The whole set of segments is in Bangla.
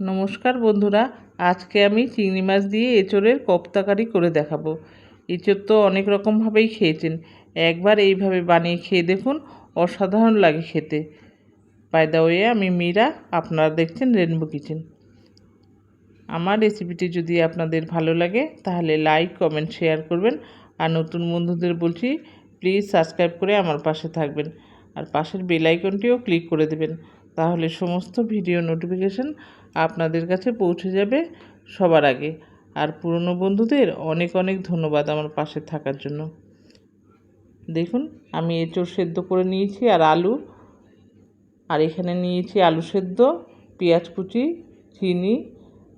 নমস্কার বন্ধুরা, আজকে আমি চিংড়ি মাছ দিয়ে এঁচোড়ের কপ্তাকারি করে দেখাবো। এঁচোড় তো অনেক রকমভাবেই খেয়েছেন। একবার এইভাবে বানিয়ে খেয়ে দেখুন, অসাধারণ লাগে খেতে। বাই দা ওয়ে আমি মীরা, আপনারা দেখছেন রেনবো কিচেন আমার রেসিপিটি যদি আপনাদের ভালো লাগে, তাহলে লাইক, কমেন্ট, শেয়ার করবেন। আর নতুন বন্ধুদের বলছি, প্লিজ সাবস্ক্রাইব করে আমার পাশে থাকবেন। আর পাশের বেল আইকনটিও ক্লিক করে দেবেন। তাহলে সমস্ত ভিডিও নোটিফিকেশান আপনাদের কাছে পৌঁছে যাবে সবার আগে। আর পুরনো বন্ধুদের অনেক অনেক ধন্যবাদ আমার পাশে থাকার জন্য। দেখুন, আমি এঁচড় সেদ্ধ করে নিয়েছি আর আলু। আর এখানে নিয়েছি আলু সেদ্ধ, পেঁয়াজ কুচি, চিনি,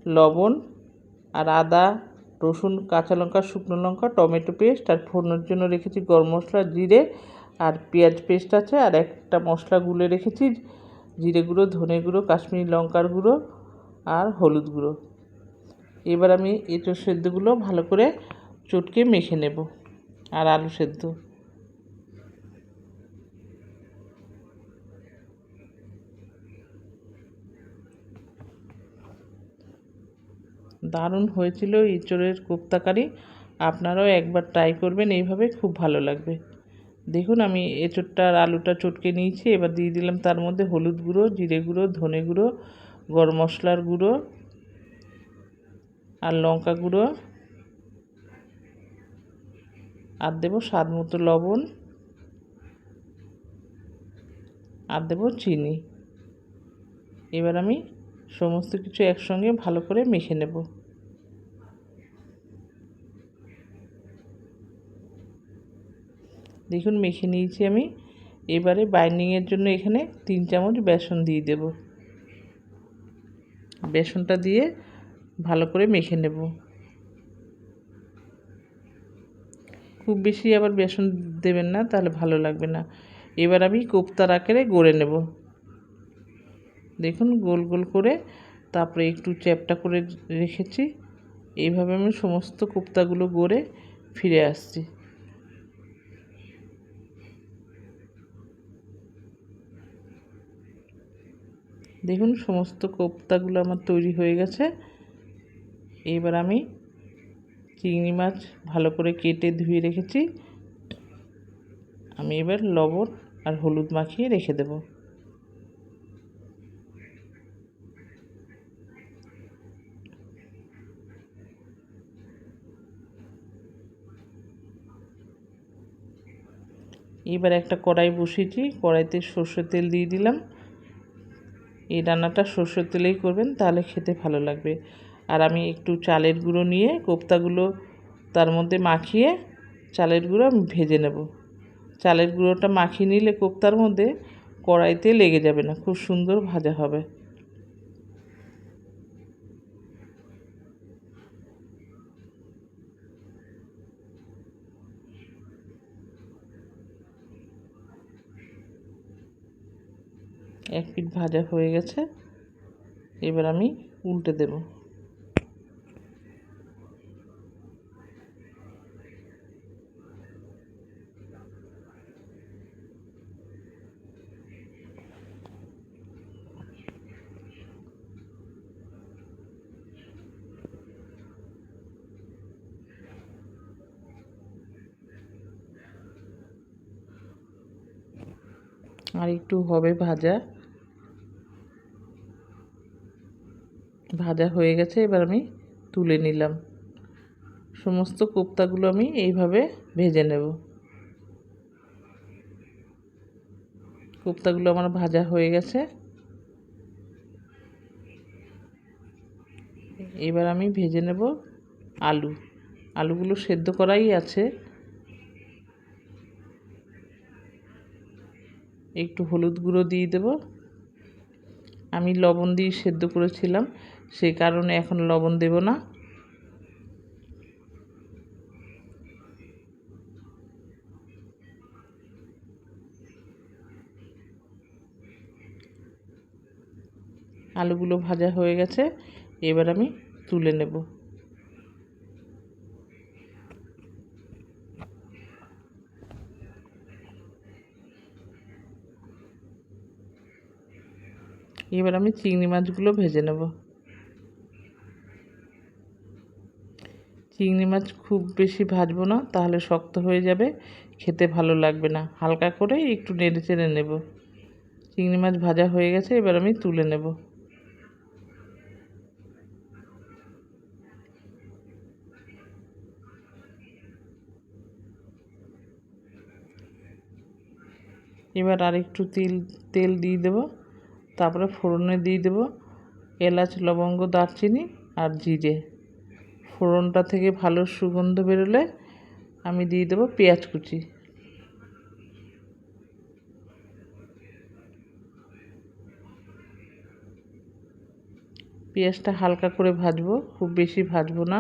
লবণ আর আদা, রসুন, কাঁচা লঙ্কা, শুকনো লঙ্কা, টমেটো পেস্ট আর ফোড়নোর জন্য রেখেছি গরম মশলা, জিরে আর পেঁয়াজ পেস্ট আছে। আর একটা মশলা গুলে রেখেছি, জিরে গুঁড়ো, ধনে গুঁড়ো, কাশ্মীরি লঙ্কার গুঁড়ো। আর হলুদ গুঁড়ো। এবার আমি এঁচোড় সেদ্ধগুলো ভালো করে চটকে মেখে নেব আর আলু সেদ্ধ। দারুণ হয়েছিল এঁচোড়ের কোপ্তাকারি। আপনারাও একবার ট্রাই করবেন, এইভাবে খুব ভালো লাগবে। দেখুন, আমি এঁচোড়টা আর আলুটা চটকে নিয়েছি, এবার দিয়ে দিলাম তার মধ্যে হলুদ গুঁড়ো, জিরে গুঁড়ো, ধনে গুঁড়ো গরম মশলার গুঁড়ো আর লঙ্কা গুঁড়ো। আর দেবো স্বাদ মতো লবণ। আর দেবো চিনি। এবার আমি সমস্ত কিছু একসঙ্গে ভালো করে মেখে নেব। দেখুন, মেখে নিয়েছি আমি। এবারে বাইন্ডিংয়ের জন্য এখানে তিন চামচ বেসন দিয়ে দেব। বেসনটা দিয়ে ভালো করে মেখে নেব। খুব বেশি আবার বেসন দেবেন না, তাহলে ভালো লাগবে না। এবার আমি কোপ্তার আকারে গড়ে নেব। দেখুন, গোল গোল করে তারপরে একটু চ্যাপটা করে রেখেছি। এইভাবে আমি সমস্ত কোপ্তাগুলো গড়ে ফিরে আসছি। দেখুন, সমস্ত কোপ্তাগুলো আমার তৈরি হয়ে গেছে। এবার আমি চিংড়ি মাছ ভালো করে কেটে ধুয়ে রেখেছি। আমি এবার লবণ আর হলুদ মাখিয়ে রেখে দেব। এবার একটা কড়াই বসিয়েছি। কড়াইতে সর্ষের তেল দিয়ে দিলাম। এই রান্নাটা সর্ষের তেলেই করবেন, তাহলে খেতে ভালো লাগবে। আর আমি একটু চালের গুঁড়ো নিয়ে কোপ্তাগুলো তার মধ্যে মাখিয়ে চালের গুঁড়ো আমি ভেজে নেব। চালের গুঁড়োটা মাখিয়ে নিলে কোপ্তার মধ্যে কড়াইতে লেগে যাবে না, খুব সুন্দর ভাজা হবে। এক পিঠ ভাজা হয়ে গেছে। এবার আমি উল্টে দেব। আর একটু হবে ভাজা। ভাজা হয়ে গেছে, এবার আমি তুলে নিলাম। সমস্ত কোপ্তাগুলো আমি এইভাবে ভেজে নেব। কোপ্তাগুলো আমার ভাজা হয়ে গেছে। এবার আমি ভেজে নেব আলু। আলুগুলো সেদ্ধ করাই আছে। একটু হলুদ গুঁড়ো দিয়ে দেব। আমি লবণ দিয়ে সেদ্ধ করেছিলাম। সেই কারণে এখন লবণ দেব না। আলুগুলো ভাজা হয়ে গেছে, এবার আমি তুলে নেব। এবার আমি চিংড়ি মাছগুলো ভেজে নেব। চিংড়ি মাছ খুব বেশি ভাজবো না, তাহলে শক্ত হয়ে যাবে, খেতে ভালো লাগবে না। হালকা করে একটু নেড়ে চেড়ে নেব। চিংড়ি মাছ ভাজা হয়ে গেছে, এবার আমি তুলে নেব। এবার আর একটু তেল তেল দিয়ে দেবো, তারপরে ফোড়নে দিয়ে দেবো, এলাচ, লবঙ্গ, দারচিনি আর জিরে। ফোড়নটা থেকে ভালো সুগন্ধ বেরোলে আমি দিয়ে দেবো পেঁয়াজ কুচি। পেঁয়াজটা হালকা করে ভাজবো, খুব বেশি ভাজবো না।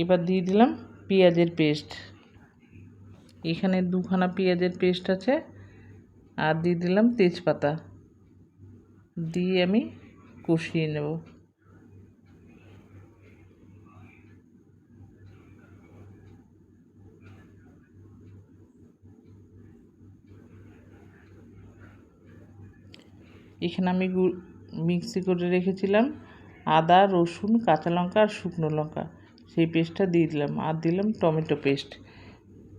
এবার দিয়ে দিলাম পেঁয়াজের পেস্ট। এখানে দুখানা পেঁয়াজের পেস্ট আছে আর দিয়ে দিলাম তেজপাতা। দিয়ে আমি কষিয়ে নেব। এখানে আমি মিক্সি করে রেখেছিলাম আদা, রসুন, কাঁচা লঙ্কা আর শুকনো লঙ্কা। সেই পেস্টটা দিয়ে দিলাম। আর দিলাম টমেটো পেস্ট।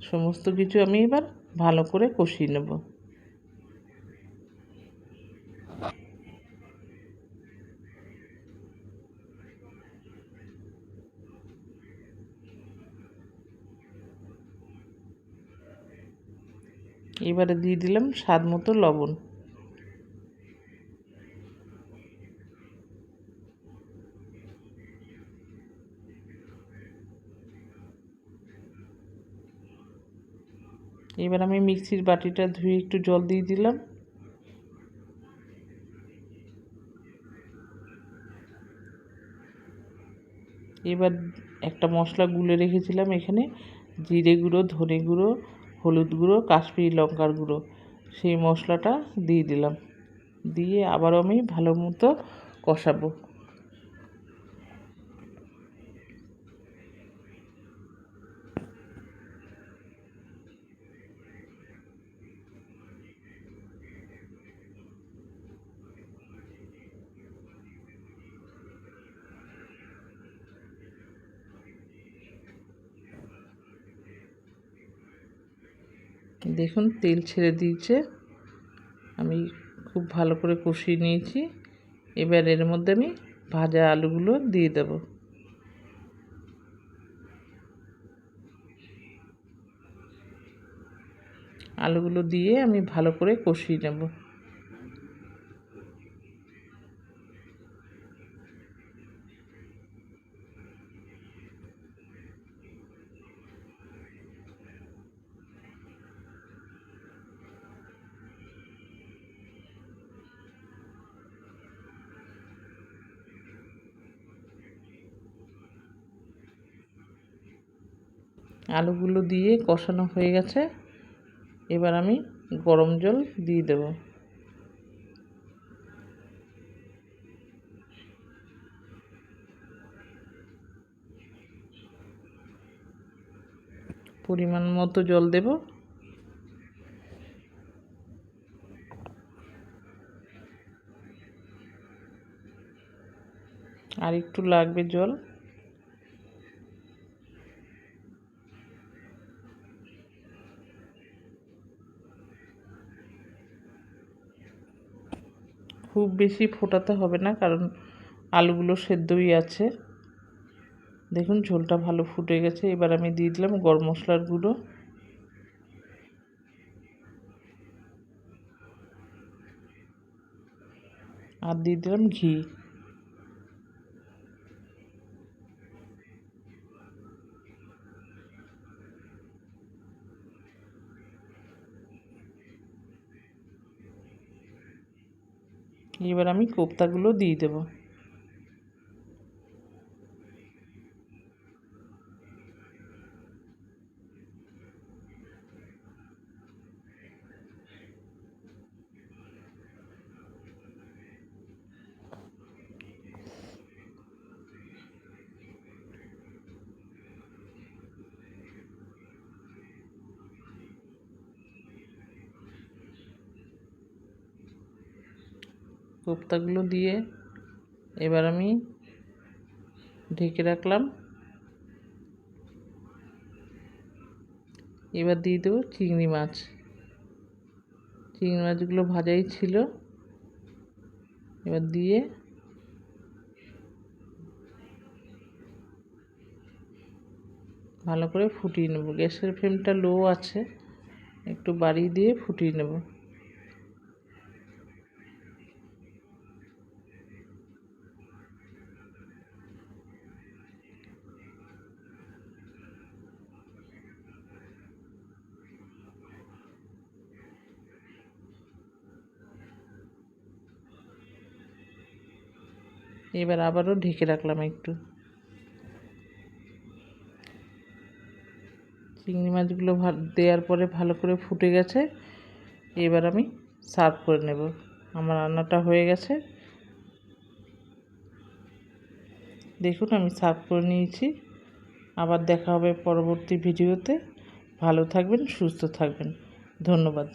সমস্ত কিছু আমি এবার ভালো করে কষিয়ে নেব। এবারে দিয়ে দিলাম স্বাদ মতো লবণ। এবার আমি মিক্সির বাটিটা ধুয়ে একটু জল দিয়ে দিলাম। এবার একটা মশলা গুলে রেখেছিলাম এখানে, জিরে গুঁড়ো, ধনে গুঁড়ো, হলুদ গুঁড়ো, কাশ্মীরি লঙ্কার গুঁড়ো। সেই মশলাটা দিয়ে দিলাম। দিয়ে আবারও আমি ভালো মতো কষাবো। দেখুন, তেল ছেড়ে দিয়েছে। আমি খুব ভালো করে কষিয়ে নিয়েছি। এবার এর মধ্যে আমি ভাজা আলুগুলো দিয়ে দেব। আলুগুলো দিয়ে আমি ভালো করে কষিয়ে নেব। আলুগুলো দিয়ে কষানো হয়ে গেছে। এবার আমি গরম জল দিয়ে দেব। পরিমাণ মতো জল দেব। আর একটু লাগবে জল। খুব বেশি ফোটাতে হবে না, কারণ আলুগুলো সেদ্ধই আছে। দেখুন, ঝোলটা ভালো ফুটে গেছে। এবার আমি দিয়ে দিলাম গরম মশলার গুঁড়ো। আর দিয়ে দিলাম ঘি। এবার আমি কোপ্তাগুলো দিয়ে দেব। কোপ্তাগুলো দিয়ে এবার আমি ঢেকে রাখলাম। এবার দিয়ে দেবো চিংড়ি মাছ। চিংড়ি মাছগুলো ভাজাই ছিল। এবার দিয়ে ভালো করে ফুটিয়ে নেব। গ্যাসের ফ্লেমটা লো আছে। একটু বাড়িয়ে দিয়ে ফুটিয়ে নেব। এবার আবারও ঢেকে রাখলাম একটু। চিংড়ি মাছগুলো দেওয়ার পরে ভালো করে ফুটে গেছে। এবার আমি সার্ভ করে নেব। আমার রান্নাটা হয়ে গেছে। দেখুন, আমি সার্ভ করে নিয়েছি। আবার দেখা হবে পরবর্তী ভিডিওতে। ভালো থাকবেন, সুস্থ থাকবেন। ধন্যবাদ।